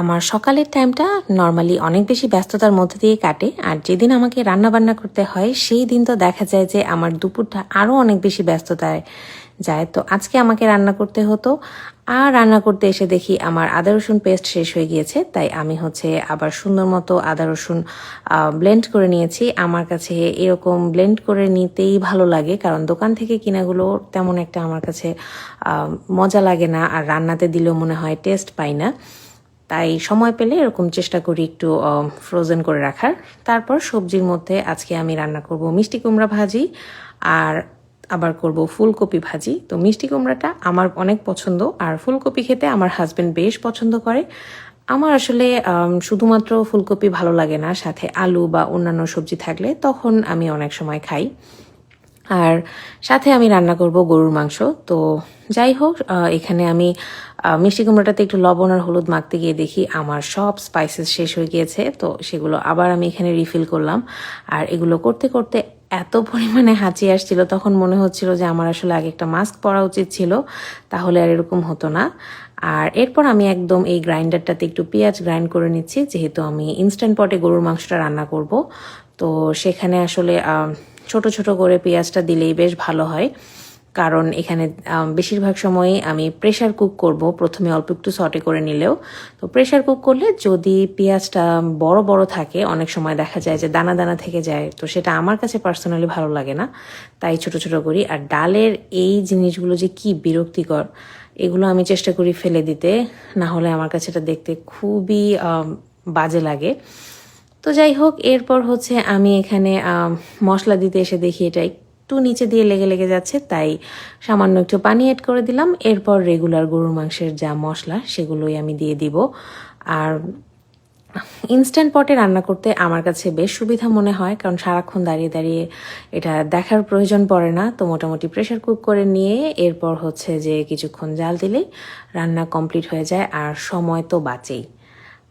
আমার সকালের টাইমটা নর্মালি অনেক বেশি ব্যস্ততার মধ্যে দিয়ে কাটে। আর যেদিন আমাকে রান্না বান্না করতে হয়, সেই দিন তো দেখা যায় যে আমার দুপুরটা আরও অনেক বেশি ব্যস্ততায় যায়। তো আজকে আমাকে রান্না করতে হতো। আর রান্না করতে এসে দেখি আমার আদা রসুন পেস্ট শেষ হয়ে গিয়েছে। তাই আমি হচ্ছে আবার সুন্দর মতো আদা রসুন ব্লেন্ড করে নিয়েছি। আমার কাছে এরকম ব্লেন্ড করে নিতেই ভালো লাগে। কারণ দোকান থেকে কিনাগুলো তেমন একটা আমার কাছে মজা লাগে না। আর রান্নাতে দিলেও মনে হয় টেস্ট পাই না। তাই সময় পেলে এরকম চেষ্টা করি একটু ফ্রোজেন করে রাখার। তারপর সবজির মধ্যে আজকে আমি রান্না করব মিষ্টি কুমড়া ভাজি আর আবার করব ফুলকপি ভাজি। তো মিষ্টি কুমড়াটা আমার অনেক পছন্দ আর ফুলকপি খেতে আমার হাজবেন্ড বেশ পছন্দ করে। আমার আসলে শুধুমাত্র ফুলকপি ভালো লাগে না, সাথে আলু বা অন্যান্য সবজি থাকলে তখন আমি অনেক সময় খাই। আর সাথে আমি রান্না করব গরুর মাংস। তো যাই হোক এখানে আমি মিষ্টি কুমড়োটাতে একটু লবণ আর হলুদ মাখতে গিয়ে দেখি আমার সব স্পাইসেস শেষ হয়ে গিয়েছে। তো সেগুলো আবার আমি এখানে রিফিল করলাম। আর এগুলো করতে করতে এত পরিমাণে হাঁচি আসছিল, তখন মনে হচ্ছিল যে আমার আসলে আগে একটা মাস্ক পরা উচিত ছিল, তাহলে আর এরকম হতো না। আর এরপর আমি একদম এই গ্রাইন্ডারটাতে একটু পেঁয়াজ গ্রাইন্ড করে নিচ্ছি, যেহেতু আমি ইনস্ট্যান্ট পটে গরুর মাংসটা রান্না করব। তো সেখানে আসলে ছোট ছোট করে পেঁয়াজটা দিলেই বেশ ভালো হয়। কারণ এখানে বেশিরভাগ সময়ই আমি প্রেশার কুক করব। প্রথমে অল্প একটু সটে করে নিলেও। তো প্রেশার কুক করলে যদি পেঁয়াজটা বড় বড় থাকে, অনেক সময় দেখা যায় যে দানা দানা থেকে যায়, তো সেটা আমার কাছে পার্সোনালি ভালো লাগে না। তাই ছোট ছোট করি। আর ডালের এই জিনিসগুলো যে কি বিরক্তিকর, এগুলো আমি চেষ্টা করি ফেলে দিতে। না হলে আমার কাছে এটা দেখতে খুবই বাজে লাগে। তো যাই হোক, এরপর হচ্ছে আমি এখানে মশলা দিতে এসে দেখি এটা একটু নিচে দিয়ে লেগে লেগে যাচ্ছে, তাই সামান্য একটু পানি অ্যাড করে দিলাম। এরপর রেগুলার গরুর মাংসের যা মশলা, সেগুলোই আমি দিয়ে দিব। আর ইনস্ট্যান্ট পটে রান্না করতে আমার কাছে বেশ সুবিধা মনে হয়, কারণ সারাক্ষণ দাঁড়িয়ে দাঁড়িয়ে এটা দেখার প্রয়োজন পড়ে না। তো মোটামুটি প্রেশার কুক করে নিয়ে এরপর হচ্ছে যে কিছুক্ষণ জাল দিলেই রান্না কমপ্লিট হয়ে যায়, আর সময় তো বাঁচেই।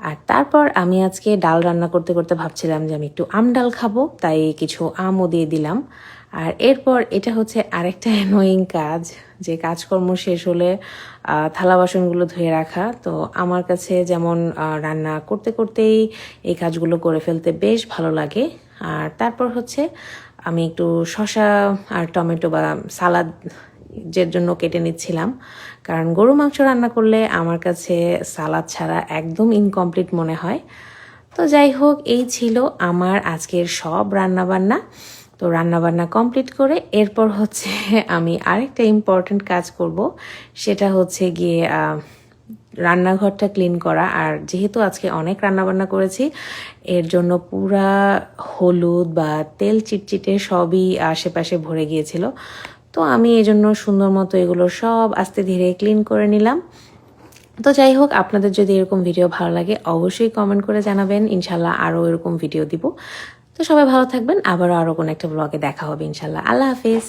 আর তারপর আমি আজকে ডাল রান্না করতে করতে ভাবছিলাম যে আমি একটু আম ডাল খাব, তাই কিছু আমও দিয়ে দিলাম। আর এরপর এটা হচ্ছে আরেকটা অ্যানোয়িং কাজ, যে কাজকর্ম শেষ হলে থালা বাসনগুলো ধুয়ে রাখা। তো আমার কাছে যেমন রান্না করতে করতেই এই কাজগুলো করে ফেলতে বেশ ভালো লাগে। আর তারপর হচ্ছে আমি একটু শসা আর টমেটো বা সালাদ যের জন্য কেটে নিচ্ছিলাম। কারণ গরু মাংস রান্না করলে আমার কাছে সালাদ ছাড়া একদম ইনকমপ্লিট মনে হয়। তো যাই হোক, এই ছিল আমার আজকের সব রান্নাবান্না। তো রান্নাবান্না কমপ্লিট করে এরপর হচ্ছে আমি আরেকটা ইম্পর্ট্যান্ট কাজ করব। সেটা হচ্ছে গিয়ে রান্নাঘরটা ক্লিন করা। আর যেহেতু আজকে অনেক রান্নাবান্না করেছি, এর জন্য পুরা হলুদ বা তেল চিটচিটে সবই আশেপাশে ভরে গিয়েছিল। তো আমি এই জন্য সুন্দর মতো এগুলো সব আস্তে ধীরে ক্লিন করে নিলাম। তো যাই হোক, আপনাদের যদি এরকম ভিডিও ভালো লাগে, অবশ্যই কমেন্ট করে জানাবেন। ইনশাল্লাহ আরও এরকম ভিডিও দিব। তো সবাই ভালো থাকবেন। আবারও আরও কোনো একটা ব্লগে দেখা হবে ইনশাল্লাহ। আল্লাহ হাফিজ।